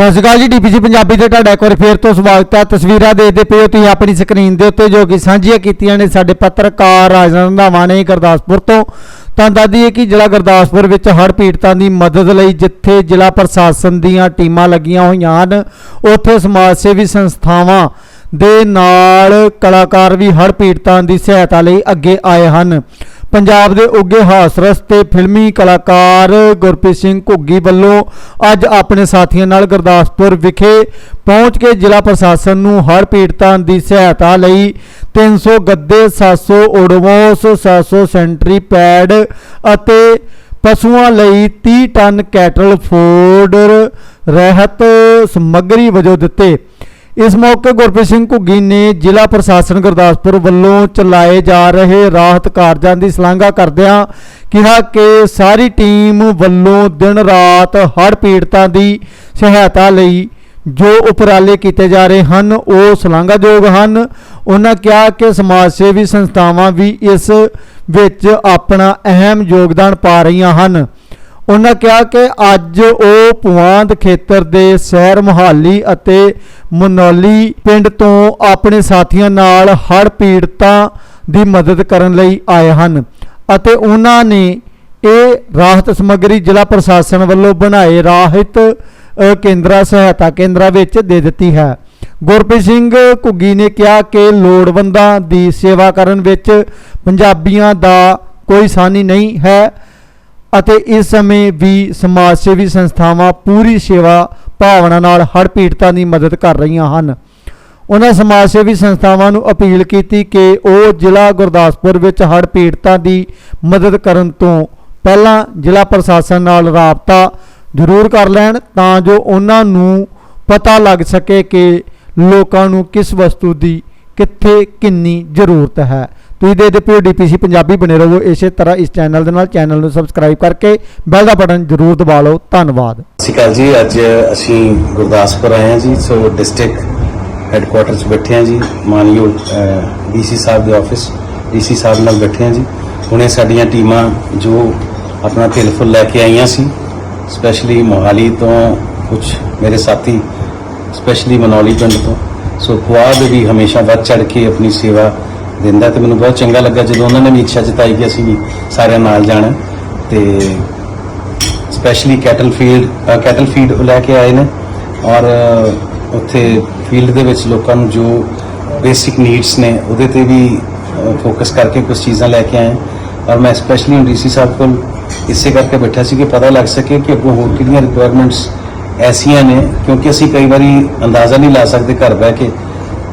ਸਤਿ ਸ਼੍ਰੀ ਅਕਾਲ ਜੀ ਡੀਪੀਸੀ ਪੰਜਾਬੀ ਤੇ ਤੁਹਾਡਾ ਇੱਕ ਵਾਰ ਫੇਰ ਤੋਂ ਸਵਾਗਤ ਹੈ। ਤਸਵੀਰਾਂ ਦੇਖਦੇ ਪਏ ਹੋ ਤੁਸੀਂ ਆਪਣੀ ਸਕਰੀਨ ਦੇ ਉੱਤੇ, ਜੋ ਕਿ ਸਾਂਝੀਆਂ ਕੀਤੀਆਂ ਨੇ ਸਾਡੇ ਪੱਤਰਕਾਰ ਰਾਜਨ ਰੰਧਾਵਾ ਨੇ ਗੁਰਦਾਸਪੁਰ ਤੋਂ। ਤਾਂ ਦੱਸਦੀ ਹੈ ਕਿ ਜ਼ਿਲ੍ਹਾ ਗੁਰਦਾਸਪੁਰ ਵਿੱਚ ਹੜ੍ਹ ਪੀੜਤਾਂ ਦੀ ਮਦਦ ਲਈ ਜਿੱਥੇ ਜ਼ਿਲ੍ਹਾ ਪ੍ਰਸ਼ਾਸਨ ਦੀਆਂ ਟੀਮਾਂ ਲੱਗੀਆਂ ਹੋਈਆਂ ਹਨ, ਉੱਥੇ ਸਮਾਜ ਸੇਵੀ ਸੰਸਥਾਵਾਂ ਦੇ ਨਾਲ ਕਲਾਕਾਰ ਵੀ ਹੜ੍ਹ ਪੀੜਤਾਂ ਦੀ ਸਹਾਇਤਾ ਲਈ ਅੱਗੇ ਆਏ ਹਨ। ਪੰਜਾਬ ਦੇ ਉੱਗੇ ਹਾਸਰਸ ਤੇ ਫਿਲਮੀ ਕਲਾਕਾਰ ਗੁਰਪ੍ਰੀਤ ਸਿੰਘ ਘੁੱਗੀ ਵੱਲੋਂ ਅੱਜ ਆਪਣੇ ਸਾਥੀਆਂ ਨਾਲ ਗੁਰਦਾਸਪੁਰ ਵਿਖੇ ਪਹੁੰਚ ਕੇ ਜ਼ਿਲ੍ਹਾ ਪ੍ਰਸ਼ਾਸਨ ਨੂੰ ਹਰ ਪੀੜਤਾਂ ਦੀ ਸਹਾਇਤਾ ਲਈ 300 ਗੱਦੇ 700 ਓਡੋਮੋਸ 700 ਸੈਂਟਰੀ ਪੈਡ ਅਤੇ ਪਸ਼ੂਆਂ ਲਈ 30 ਟਨ ਕੈਟਲ ਫੂਡ ਰਹਿਤ ਸਮੱਗਰੀ ਵਜੋਂ ਦਿੱਤੇ। ਇਸ ਮੌਕੇ ਗੁਰਪ੍ਰੀਤ ਸਿੰਘ ਘੁੱਗੀ ਨੇ ਜ਼ਿਲ੍ਹਾ ਪ੍ਰਸ਼ਾਸਨ ਗੁਰਦਾਸਪੁਰ ਵੱਲੋਂ ਚਲਾਏ ਜਾ ਰਹੇ ਰਾਹਤ ਕਾਰਜਾਂ ਦੀ ਸ਼ਲਾਘਾ ਕਰਦਿਆਂ ਕਿਹਾ ਕਿ ਸਾਰੀ ਟੀਮ ਵੱਲੋਂ ਦਿਨ ਰਾਤ ਹੜ੍ਹ ਪੀੜਤਾਂ ਦੀ ਸਹਾਇਤਾ ਲਈ ਜੋ ਉਪਰਾਲੇ ਕੀਤੇ ਜਾ ਰਹੇ ਹਨ, ਉਹ ਸ਼ਲਾਘਾਯੋਗ ਹਨ। ਉਹਨਾਂ ਕਿਹਾ ਕਿ ਸਮਾਜ ਸੇਵੀ ਸੰਸਥਾਵਾਂ ਵੀ ਇਸ ਵਿੱਚ ਆਪਣਾ ਅਹਿਮ ਯੋਗਦਾਨ ਪਾ ਰਹੀਆਂ ਹਨ। ਉਹਨਾਂ ਕਿਹਾ ਕਿ ਅੱਜ ਉਹ ਪੁਆਂਦ ਖੇਤਰ ਦੇ ਸ਼ਹਿਰ ਮੁਹਾਲੀ ਅਤੇ ਮਨੌਲੀ ਪਿੰਡ ਤੋਂ ਆਪਣੇ ਸਾਥੀਆਂ ਨਾਲ ਹੜ੍ਹ ਪੀੜਤਾਂ ਦੀ ਮਦਦ ਕਰਨ ਲਈ ਆਏ ਹਨ ਅਤੇ ਉਹਨਾਂ ਨੇ ਇਹ ਰਾਹਤ ਸਮੱਗਰੀ ਜ਼ਿਲ੍ਹਾ ਪ੍ਰਸ਼ਾਸਨ ਵੱਲੋਂ ਬਣਾਏ ਰਾਹਤ ਅ, ਕੇਂਦਰਾਂ ਸਹਾਇਤਾ ਕੇਂਦਰਾਂ ਵਿੱਚ ਦੇ ਦਿੱਤੀ ਹੈ। ਗੁਰਪ੍ਰੀਤ ਸਿੰਘ ਘੁੱਗੀ ਨੇ ਕਿਹਾ ਕਿ ਲੋੜਵੰਦਾਂ ਦੀ ਸੇਵਾ ਕਰਨ ਵਿੱਚ ਪੰਜਾਬੀਆਂ ਦਾ ਕੋਈ ਸਾਨੀ ਨਹੀਂ ਹੈ। ਅਤੇ ਇਸ ਸਮੇਂ ਵੀ ਸਮਾਜ ਸੇਵੀ ਸੰਸਥਾਵਾਂ ਪੂਰੀ ਸੇਵਾ ਭਾਵਨਾ ਨਾਲ ਹੜ੍ਹ ਪੀੜਤਾਂ ਦੀ ਮਦਦ ਕਰ ਰਹੀਆਂ ਹਨ। ਉਹਨਾਂ ਸਮਾਜ ਸੇਵੀ ਸੰਸਥਾਵਾਂ ਨੂੰ ਅਪੀਲ ਕੀਤੀ ਕਿ ਉਹ ਜ਼ਿਲ੍ਹਾ ਗੁਰਦਾਸਪੁਰ ਵਿੱਚ ਹੜ੍ਹ ਪੀੜਤਾਂ ਦੀ ਮਦਦ ਕਰਨ ਤੋਂ ਪਹਿਲਾਂ ਜ਼ਿਲ੍ਹਾ ਪ੍ਰਸ਼ਾਸਨ ਨਾਲ ਰਾਬਤਾ ਜ਼ਰੂਰ ਕਰ ਲੈਣ ਤਾਂ ਜੋ ਉਹਨਾਂ ਨੂੰ ਪਤਾ ਲੱਗ ਸਕੇ ਕਿ ਲੋਕਾਂ ਨੂੰ ਕਿਸ ਵਸਤੂ ਦੀ ਕਿੱਥੇ ਕਿੰਨੀ ਜ਼ਰੂਰਤ ਹੈ। ਤੁਸੀਂ ਦੇਖਦੇ ਪਏ ਡੀਪੀਸੀ ਪੰਜਾਬੀ ਬਣੇ ਰਹੋ। ਇਸੇ ਤਰ੍ਹਾਂ ਇਸ ਚੈਨਲ ਦੇ ਨਾਲ ਚੈਨਲ ਨੂੰ ਸਬਸਕ੍ਰਾਈਬ ਕਰਕੇ ਬੈਲ ਦਾ ਬਟਨ ਜ਼ਰੂਰ ਦਬਾ ਲਓ। ਧੰਨਵਾਦ। ਸਤਿ ਸ਼੍ਰੀ ਅਕਾਲ ਜੀ। ਅੱਜ ਅਸੀਂ ਗੁਰਦਾਸਪੁਰ ਆਏ ਹਾਂ ਜੀ। ਸੋ ਡਿਸਟ੍ਰਿਕਟ ਹੈੱਡਕੁਆਟਰ 'ਚ ਬੈਠੇ ਹਾਂ ਜੀ। ਮਾਨਯੋਗ ਡੀਸੀ ਸਾਹਿਬ ਦੇ ਆਫਿਸ ਡੀਸੀ ਸਾਹਿਬ ਨਾਲ ਬੈਠੇ ਹਾਂ ਜੀ। ਹੁਣੇ ਸਾਡੀਆਂ ਟੀਮਾਂ ਜੋ ਆਪਣਾ ਤਿਲ ਫੁੱਲ ਲੈ ਕੇ ਆਈਆਂ ਸੀ ਸਪੈਸ਼ਲੀ ਮੋਹਾਲੀ ਤੋਂ ਕੁਝ ਮੇਰੇ ਸਾਥੀ ਸਪੈਸ਼ਲੀ ਮਨੌਲੀ ਪਿੰਡ ਤੋਂ। ਸੋ ਫੁਆਦ ਵੀ ਹਮੇਸ਼ਾ ਵੱਧ ਚੜ ਕੇ ਆਪਣੀ ਸੇਵਾ ਦਿੰਦਾ ਤੇ ਮੈਨੂੰ ਬਹੁਤ ਚੰਗਾ ਲੱਗਾ ਜਦੋਂ ਉਹਨਾਂ ਨੇ ਵੀ ਇੱਛਾ ਜਤਾਈ ਕਿ ਅਸੀਂ ਵੀ ਸਾਰਿਆਂ ਨਾਲ ਜਾਣਾ। ਤੇ specially cattle field cattle feed ਲੈ ਕੇ ਆਏ ਨੇ ਔਰ ਉੱਥੇ ਫੀਲਡ ਦੇ ਵਿੱਚ ਲੋਕਾਂ ਨੂੰ ਜੋ ਬੇਸਿਕ ਨੀਡਸ ਨੇ ਉਹਦੇ ਤੇ ਵੀ ਫੋਕਸ ਕਰਕੇ ਕੁਝ ਚੀਜ਼ਾਂ ਲੈ ਕੇ ਆਏ। ਔਰ ਮੈਂ ਸਪੈਸ਼ਲੀ ਡੀਸੀ ਸਾਹਿਬ ਕੋਲ ਇਸੇ ਕਰਕੇ ਬੈਠਾ ਸੀ ਕਿ ਪਤਾ ਲੱਗ ਸਕੇ ਕਿ ਅੱਗੋਂ ਹੋਰ ਕਿਹੜੀਆਂ ਰਿਕੁਆਇਰਮੈਂਟਸ ਐਸੀਆਂ ਨੇ, ਕਿਉਂਕਿ ਅਸੀਂ ਕਈ ਵਾਰੀ ਅੰਦਾਜ਼ਾ ਨਹੀਂ ਲਾ ਸਕਦੇ ਘਰ ਬਹਿ ਕੇ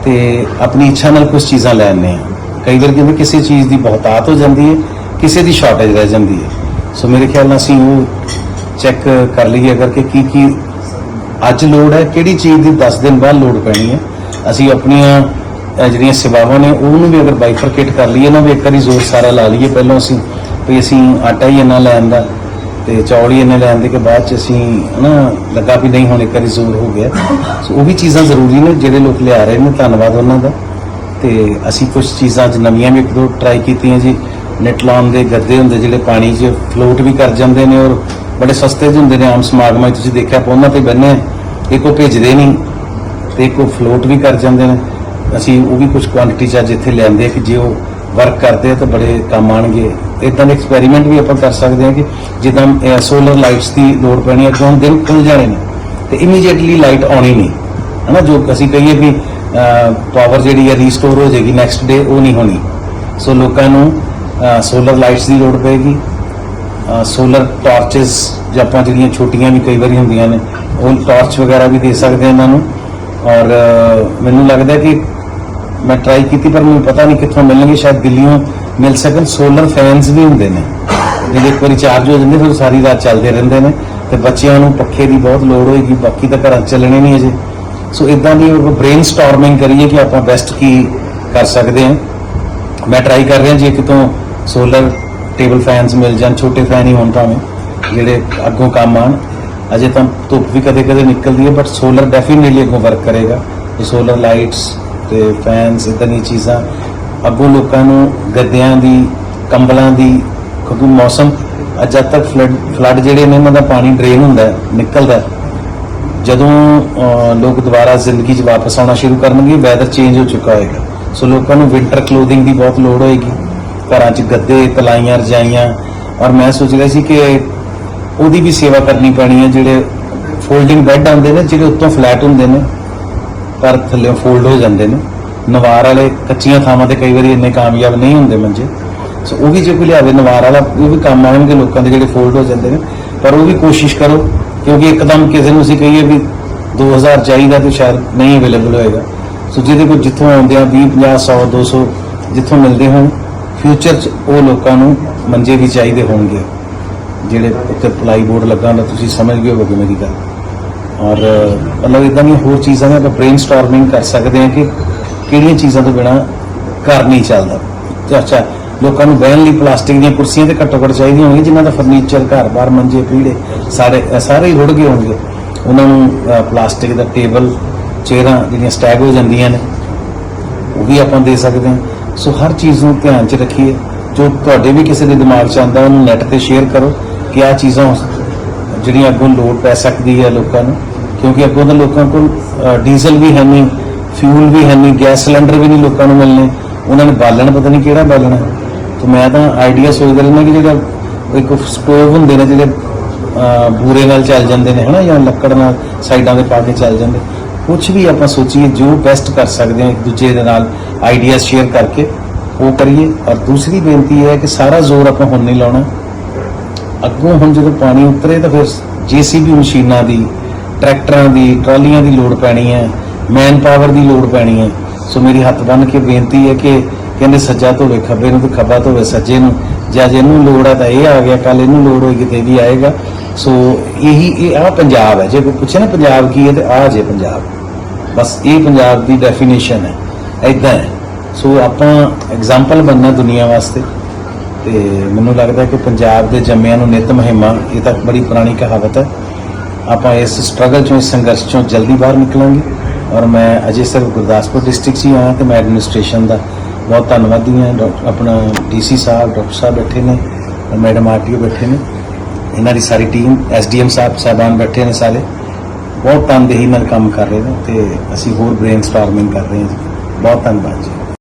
ਤੇ ਆਪਣੀ ਇੱਛਾ ਨਾਲ ਕੁਝ ਚੀਜ਼ਾਂ ਲੈਣੇ ਆਉਂਦੇ ਹਾਂ। ਕਈ ਵਾਰ ਕਿਵੇਂ ਕਿਸੇ ਚੀਜ਼ ਦੀ ਬਹੁਤਾਤ ਹੋ ਜਾਂਦੀ ਹੈ, ਕਿਸੇ ਦੀ ਸ਼ਾਰਟੇਜ ਰਹਿ ਜਾਂਦੀ ਹੈ। ਸੋ ਮੇਰੇ ਖਿਆਲ ਨਾਲ ਅਸੀਂ ਉਹ ਚੈੱਕ ਕਰ ਲਈਏ ਅਗਰ ਕਿ ਕੀ ਕੀ ਅੱਜ ਲੋੜ ਹੈ, ਕਿਹੜੀ ਚੀਜ਼ ਦੀ 10 ਦਿਨ ਬਾਅਦ ਲੋੜ ਪੈਣੀ ਹੈ। ਅਸੀਂ ਆਪਣੀਆਂ ਜਿਹੜੀਆਂ ਸੇਵਾਵਾਂ ਨੇ, ਉਹਨੂੰ ਵੀ ਅਗਰ ਬਾਈਫਰਕੇਟ ਕਰ ਲਈਏ ਨਾ, ਵੀ ਇੱਕ ਵਾਰੀ ਜ਼ੋਰ ਸਾਰਾ ਲਾ ਲਈਏ ਪਹਿਲਾਂ ਅਸੀਂ, ਵੀ ਅਸੀਂ ਆਟਾ ਹੀ ਇੰਨਾ ਲੈਣ ਦਾ ਤੇ ਚੌਲ ਹੀ ਇੰਨੇ ਲੈਣ ਦੇ ਕੇ ਬਾਅਦ ਚ ਅਸੀਂ ਨਾ ਲੱਗਾ ਵੀ ਨਹੀਂ, ਹੁਣ ਇੱਕ ਵਾਰੀ ਜ਼ੋਰ ਹੋ ਗਿਆ। ਸੋ ਉਹ ਵੀ ਚੀਜ਼ਾਂ ਜ਼ਰੂਰੀ ਨੇ, ਜਿਹੜੇ ਲੋਕ ਲਿਆ ਰਹੇ ਨੇ, ਧੰਨਵਾਦ ਉਹਨਾਂ ਦਾ। ਤੇ ਅਸੀਂ ਕੁਝ ਚੀਜ਼ਾਂ ਅੱਜ ਨਵੀਆਂ ਵੀ ਇੱਕ ਦੋ ਟਰਾਈ ਕੀਤੀਆਂ ਜੀ। ਨੈਟ ਦੇ ਗੱਦੇ ਹੁੰਦੇ, ਜਿਹੜੇ ਪਾਣੀ 'ਚ ਫਲੋਟ ਵੀ ਕਰ ਜਾਂਦੇ ਨੇ ਔਰ ਬੜੇ ਸਸਤੇ ਜਿਹੇ ਹੁੰਦੇ ਨੇ ਆਮ ਸਮਾਗਮਾਂ 'ਚ ਤੁਸੀਂ ਦੇਖਿਆ ਆਪਾਂ ਉਹਨਾਂ ਤੇ ਬੰਨੇ, ਇੱਕ ਉਹ ਭੇਜਦੇ ਨਹੀਂ ਤੇ ਇੱਕ ਉਹ ਫਲੋਟ ਵੀ ਕਰ ਜਾਂਦੇ ਨੇ। ਅਸੀਂ ਉਹ ਵੀ ਕੁਝ ਕੁਆਂਟੀਟੀ 'ਚ ਅੱਜ ਇੱਥੇ ਲਿਆਂਦੇ ਕਿ ਜੇ ਉਹ ਵਰਕ ਕਰਦੇ ਆ ਤਾਂ ਬੜੇ ਕੰਮ ਆਣਗੇ ਇਦਾਂ ਦੇ ਐਕਸਪੈਰੀਮੈਂਟ ਵੀ ਆਪਾਂ ਕਰ ਸਕਦੇ ਹਾਂ ਕਿ ਜਿੱਦਾਂ ਸੋਲਰ ਲਾਈਟਸ ਦੀ ਲੋੜ ਪੈਣੀ ਹੈ ਕਿਉਂ ਦਿਨ ਖੁੱਲ ਜਾਣੇ ਨੇ ਤੇ ਇਮੀਡੀਏਟਲੀ ਲਾਈਟ ਆਉਣੀ ਨਹੀਂ। ਹਨਾ, ਜੋ ਅਸੀਂ ਕਹੀਏ ਵੀ ਪਾਵਰ ਜਿਹੜੀ ਹੈ ਰੀਸਟੋਰ ਹੋ ਜਾਏਗੀ ਨੈਕਸਟ ਡੇ ਉਹ ਨਹੀਂ ਹੋਣੀ। ਸੋ ਲੋਕਾਂ ਨੂੰ ਸੋਲਰ ਲਾਈਟਸ ਦੀ ਲੋੜ ਪਏਗੀ। ਸੋਲਰ ਟਾਰਚਸ ਜਾਂ ਆਪਾਂ ਜਿਹੜੀਆਂ ਛੋਟੀਆਂ ਵੀ ਕਈ ਵਾਰੀ ਹੁੰਦੀਆਂ ਨੇ, ਉਹ ਟਾਰਚ ਵਗੈਰਾ ਵੀ ਦੇ ਸਕਦੇ ਆ ਇਹਨਾਂ ਨੂੰ। ਔਰ ਮੈਨੂੰ ਲੱਗਦਾ ਕਿ ਮੈਂ ਟਰਾਈ ਕੀਤੀ, ਪਰ ਮੈਨੂੰ ਪਤਾ ਨਹੀਂ ਕਿੱਥੋਂ ਮਿਲਣਗੇ, ਸ਼ਾਇਦ ਦਿੱਲੀੋਂ ਮਿਲ ਸਕਣ। ਸੋਲਰ ਫੈਨਸ ਵੀ ਹੁੰਦੇ ਨੇ। ਜਿਹੜੇ ਇੱਕ ਵਾਰੀ ਚਾਰਜ ਹੋ ਜਾਂਦੇ, ਫਿਰ ਉਹ ਸਾਰੀ ਰਾਤ ਚੱਲਦੇ ਰਹਿੰਦੇ ਨੇ। ਤੇ ਬੱਚਿਆਂ ਨੂੰ ਪੱਖੇ ਦੀ ਬਹੁਤ ਲੋੜ ਹੋਏਗੀ, ਬਾਕੀ ਤਾਂ ਘਰਾਂ 'ਚ ਚੱਲਣੇ ਨਹੀਂ ਅਜੇ। ਸੋ ਇਦਾਂ ਦੀ ਬ੍ਰੇਨ ਸਟਾਰਮਿੰਗ ਕਰੀਏ ਕਿ ਆਪਾਂ ਬੈਸਟ ਕੀ ਕਰ ਸਕਦੇ ਹਾਂ। ਮੈਂ ਟਰਾਈ ਕਰ ਰਿਹਾ ਜੇ ਕਿਤੋਂ ਸੋਲਰ ਟੇਬਲ ਫੈਨਸ ਮਿਲ ਜਾਣ, ਛੋਟੇ ਫੈਨ ਹੀ ਹੋਣ ਭਾਵੇਂ, ਜਿਹੜੇ ਅੱਗੋਂ ਕੰਮ ਆਣ ਅਜੇ ਤਾਂ ਧੁੱਪ ਵੀ ਕਦੇ ਕਦੇ ਨਿਕਲਦੀ ਹੈ ਬਟ ਸੋਲਰ ਡੈਫੀਨਿਟਲੀ ਅੱਗੋਂ ਵਰਕ ਕਰੇਗਾ। ਤੇ ਸੋਲਰ ਲਾਈਟਸ ਤੇ ਫੈਨਸ ਇਦਾਂ ਦੀਆਂ ਚੀਜ਼ਾਂ, ਅੱਗੋਂ ਲੋਕਾਂ ਨੂੰ ਗੱਦਿਆਂ ਦੀ, ਕੰਬਲਾਂ ਦੀ, ਕਿਉਂਕਿ ਮੌਸਮ, ਅੱਜ ਤੱਕ ਫਲੱਡ ਫਲੱਡ ਜਿਹੜੇ ਨੇ, ਉਹਨਾਂ ਦਾ ਪਾਣੀ ਡਰੇਨ ਹੁੰਦਾ ਨਿਕਲਦਾ ਜਦੋਂ ਲੋਕ ਦੁਬਾਰਾ ਜ਼ਿੰਦਗੀ 'ਚ ਵਾਪਸ ਆਉਣਾ ਸ਼ੁਰੂ ਕਰਨਗੇ ਵੈਦਰ ਚੇਂਜ ਹੋ ਚੁੱਕਾ ਹੋਏਗਾ। ਸੋ ਲੋਕਾਂ ਨੂੰ ਵਿੰਟਰ ਕਲੋਥਿੰਗ ਦੀ ਬਹੁਤ ਲੋੜ ਹੋਏਗੀ। ਘਰਾਂ 'ਚ ਗੱਦੇ ਤਲਾਈਆਂ ਰਜਾਈਆਂ। ਔਰ ਮੈਂ ਸੋਚ ਰਿਹਾ ਸੀ ਕਿ ਉਹਦੀ ਵੀ ਸੇਵਾ ਕਰਨੀ ਪੈਣੀ ਹੈ, ਜਿਹੜੇ ਫੋਲਡਿੰਗ ਬੈੱਡ ਆਉਂਦੇ ਨੇ, ਜਿਹੜੇ ਉੱਤੋਂ ਫਲੈਟ ਹੁੰਦੇ ਨੇ ਪਰ ਥੱਲੇ ਫੋਲਡ ਹੋ ਜਾਂਦੇ ਨੇ। ਨਵਾਰ ਵਾਲੇ ਕੱਚੀਆਂ ਥਾਵਾਂ ਤੇ ਕਈ ਵਾਰੀ ਇੰਨੇ ਕਾਮਯਾਬ ਨਹੀਂ ਹੁੰਦੇ ਮੰਜੇ। ਸੋ ਉਹ ਵੀ ਜੇ ਕੋਈ ਲਿਆਵੇ, ਨਵਾਰ ਵਾਲਾ, ਉਹ ਵੀ ਕੰਮ ਆਉਣਗੇ ਲੋਕਾਂ ਦੇ ਜਿਹੜੇ ਫੋਲਡ ਹੋ ਜਾਂਦੇ ਨੇ। ਪਰ ਉਹ ਵੀ ਕੋਸ਼ਿਸ਼ ਕਰੋ ਕਿਉਂਕਿ ਇੱਕਦਮ ਕਿਸੇ ਨੂੰ ਅਸੀਂ ਕਹੀਏ ਵੀ 2000 ਚਾਹੀਦਾ ਤੇ ਸ਼ਾਇਦ ਨਹੀਂ ਅਵੇਲੇਬਲ ਹੋਏਗਾ। ਸੋ ਜਿਹਦੇ ਕੋਲ ਜਿੱਥੋਂ ਆਉਂਦੇ ਆ 20 50 100 200 ਜਿੱਥੋਂ ਮਿਲਦੇ ਹੋਣ ਫਿਊਚਰ 'ਚ ਉਹ ਲੋਕਾਂ ਨੂੰ ਮੰਜੇ ਵੀ ਚਾਹੀਦੇ ਹੋਣਗੇ। ਜਿਹੜੇ ਉੱਤੇ ਪਲਾਈ ਬੋਰਡ ਲੱਗਾ ਹੁੰਦਾ, ਤੁਸੀਂ ਸਮਝ ਗਏ ਹੋਵੋਗੇ ਮੇਰੀ ਗੱਲ। ਔਰ ਮਤਲਬ ਇਦਾਂ ਦੀਆਂ ਹੋਰ ਚੀਜ਼ਾਂ ਨੇ, ਆਪਾਂ ਬ੍ਰੇਨਸਟਾਰਮਿੰਗ ਕਰ ਸਕਦੇ ਹਾਂ ਕਿ ਕਿਹੜੀਆਂ ਚੀਜ਼ਾਂ ਤੋਂ ਬਿਨਾ ਘਰ ਨਹੀਂ ਚੱਲਦਾ। ਅੱਛਾ ਲੋਕਾਂ ਨੂੰ ਬਹਿਣ ਲਈ ਪਲਾਸਟਿਕ ਦੀਆਂ ਕੁਰਸੀਆਂ ਤੇ ਘੱਟੋ ਘੱਟ ਚਾਹੀਦੀਆਂ ਹੋਣਗੀਆਂ, ਜਿਨ੍ਹਾਂ ਦਾ ਫਰਨੀਚਰ, ਘਰ ਬਾਹਰ ਮੰਜੇ ਪੀੜੇ ਸਾਰੇ ਸਾਰੇ ਹੀ ਰੁੜ ਗਏ ਹੋਣਗੇ। ਉਹਨਾਂ ਨੂੰ ਪਲਾਸਟਿਕ ਦਾ ਟੇਬਲ, ਚੇਅਰਾਂ ਜਿਹੜੀਆਂ ਸਟੈਗ ਹੋ ਜਾਂਦੀਆਂ ਨੇ, ਉਹ ਵੀ ਆਪਾਂ ਦੇ ਸਕਦੇ ਹਾਂ। ਸੋ ਹਰ ਚੀਜ਼ ਨੂੰ ਧਿਆਨ 'ਚ ਰੱਖੀਏ। ਜੋ ਤੁਹਾਡੇ ਵੀ ਕਿਸੇ ਦੇ ਦਿਮਾਗ 'ਚ ਆਉਂਦਾ, ਉਹਨੂੰ ਨੈਟ ਤੇ ਸ਼ੇਅਰ ਕਰੋ ਕਿ ਆ ਚੀਜ਼ਾਂ ਜਿਹੜੀਆਂ ਅੱਗੋਂ ਲੋੜ ਪੈ ਸਕਦੀ ਹੈ ਲੋਕਾਂ ਨੂੰ। ਕਿਉਂਕਿ ਅੱਗੋਂ ਤਾਂ ਲੋਕਾਂ ਕੋਲ ਡੀਜ਼ਲ ਵੀ ਹੈ ਨਹੀਂ ਫਿਊਲ ਵੀ ਹੈ ਨਹੀਂ ਗੈਸ ਸਿਲੰਡਰ ਵੀ ਨਹੀਂ ਲੋਕਾਂ ਨੂੰ ਮਿਲਣੇ। ਉਹਨਾਂ ਨੇ ਬਾਲਣ, ਪਤਾ ਨਹੀਂ ਕਿਹੜਾ ਬਾਲਣਾ। ਤੇ ਮੈਂ ਤਾਂ ਆਈਡੀਆ ਸੋਚਦਾ ਰਹਿੰਦਾ ਕਿ ਜਿਹੜਾ ਇੱਕ ਸਟੋਵ ਹੁੰਦੇ ਨੇ ਜਿਹੜੇ ਅ, ਬੂਰੇ ਨਾਲ ਚੱਲ ਜਾਂਦੇ ਨੇ ਹਨਾ ਜਾਂ ਲੱਕੜ ਨਾਲ ਸਾਈਡਾਂ ਦੇ ਪਾ ਕੇ ਚੱਲ ਜਾਂਦੇ ਕੁਝ ਵੀ ਆਪਾਂ ਸੋਚੀਏ ਜੋ ਬੈਸਟ ਕਰ ਸਕਦੇ ਹਾਂ ਇੱਕ ਦੂਜੇ ਦੇ ਨਾਲ ਆਈਡੀਆ ਸ਼ੇਅਰ ਕਰਕੇ ਉਹ ਕਰੀਏ। ਔਰ ਦੂਸਰੀ ਬੇਨਤੀ ਇਹ ਹੈ ਕਿ ਸਾਰਾ ਜ਼ੋਰ ਆਪਾਂ ਹੁਣ ਨਹੀਂ ਲਾਉਣਾ। ਅੱਗੋਂ ਹੁਣ ਜਦੋਂ ਪਾਣੀ ਉਤਰੇ ਤਾਂ ਫਿਰ ਜੀਸੀਬੀ ਮਸ਼ੀਨਾਂ ਦੀ ਟਰੈਕਟਰਾਂ ਦੀ ਟਰਾਲੀਆਂ ਦੀ ਲੋੜ ਪੈਣੀ ਹੈ ਮੈਨ ਪਾਵਰ ਦੀ ਲੋੜ ਪੈਣੀ ਹੈ। ਸੋ ਮੇਰੀ ਹੱਥ ਬੰਨ ਕੇ ਬੇਨਤੀ ਹੈ ਕਿ ਕਹਿੰਦੇ ਸੱਜਾ ਧੋਵੇ, ਖੱਬੇ ਨੂੰ ਤੇ ਖੱਬਾ ਧੋਵੇ, ਸੱਜੇ ਨੂੰ। ਜਾਂ ਜੇ ਇਹਨੂੰ ਲੋੜ ਹੈ ਤਾਂ ਇਹ ਆ ਗਿਆ ਕੱਲ ਇਹਨੂੰ ਲੋੜ ਹੋਏਗੀ ਤੇ ਇਹ ਵੀ ਆਏਗਾ। ਸੋ ਇਹੀ, ਇਹ ਆ ਪੰਜਾਬ ਹੈ। ਜੇ ਕੋਈ ਪੁੱਛੇ ਨਾ ਪੰਜਾਬ ਕੀ ਹੈ ਤੇ ਆ ਜੇ ਪੰਜਾਬ। ਬਸ ਇਹ ਪੰਜਾਬ ਦੀ ਡੈਫੀਨੇਸ਼ਨ ਹੈ। ਐਦਾਂ ਹੈ। ਸੋ ਆਪਾਂ ਐਗਜ਼ਾਮਪਲ ਬਣਨਾ ਦੁਨੀਆ ਵਾਸਤੇ। ਤੇ ਮੈਨੂੰ ਲੱਗਦਾ ਕਿ ਪੰਜਾਬ ਦੇ ਜੰਮਿਆਂ ਨੂੰ ਨਿਤ ਮਹਿਮਾ, ਇਹ ਤਾਂ ਬੜੀ ਪੁਰਾਣੀ ਕਹਾਵਤ ਹੈ। ਆਪਾਂ ਇਸ ਸਟਰਗਲ ਚੋਂ, ਇਸ ਸੰਘਰਸ਼ ਚੋਂ ਜਲਦੀ ਬਾਹਰ ਨਿਕਲਾਂਗੇ। ਔਰ ਮੈਂ ਅਜੇ ਸਿਰਫ ਗੁਰਦਾਸਪੁਰ ਡਿਸਟ੍ਰਿਕਟ 'ਚ ਹੀ ਆਇਆ ਤੇ ਮੈਂ ਐਡਮਿਨਿਸਟ੍ਰੇਸ਼ਨ ਦਾ ਬਹੁਤ ਧੰਨਵਾਦੀ ਹਾਂ, ਡਾਕਟਰ, ਆਪਣਾ ਡੀਸੀ ਸਾਹਿਬ, ਡਾਕਟਰ ਸਾਹਿਬ ਬੈਠੇ ਨੇ ਮੈਡਮ ਆਰਟੀਓ ਬੈਠੇ ਨੇ, ਇਹਨਾਂ ਦੀ ਸਾਰੀ ਟੀਮ, ਐਸਡੀਐਮ ਸਾਹਿਬ ਸਾਹਿਬਾਨ ਬੈਠੇ ਨੇ ਸਾਰੇ। ਬਹੁਤ ਤਨਦੇਹੀ ਨਾਲ ਕੰਮ ਕਰ ਰਹੇ ਨੇ ਤੇ ਅਸੀਂ ਹੋਰ ਬ੍ਰੇਨਸਟਾਰਮਿੰਗ ਕਰ ਰਹੇ ਹਾਂ ਜੀ। ਬਹੁਤ ਧੰਨਵਾਦ ਜੀ।